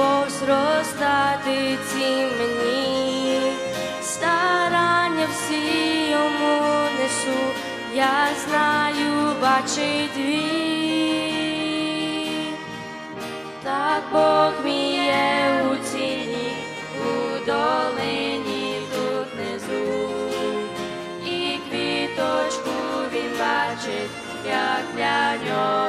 любов зростати ці мені, старання всі йому несу, я знаю, бачить він. так Бог мій є у ціні, у долині тут внизу, і квіточку він бачить, як для нього.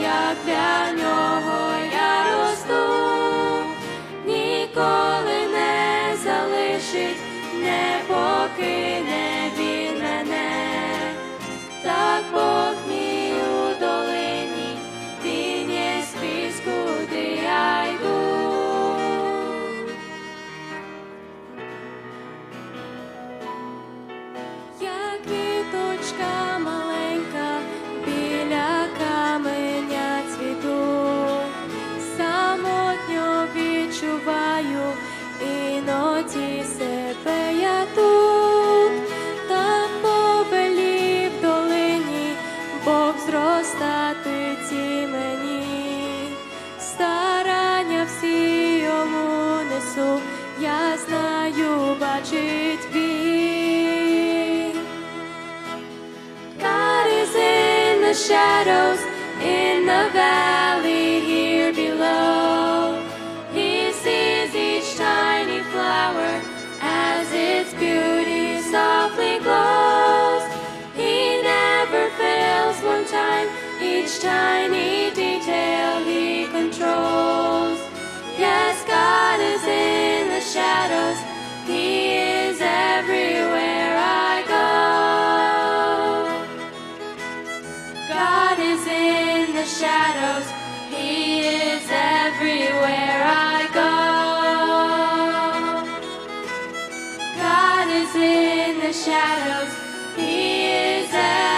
Як для нього я росту. Ніколи не залишить, не покине він мене. Так Бог мій у долині, він є скрізь, куди іноді себе я тут, там повелів долині, Бог зростати ці мені, старання всі йому несу, я знаю, бачить він. God shadows, in the valley shadows, He is everywhere I go. God is in the shadows, He is everywhere.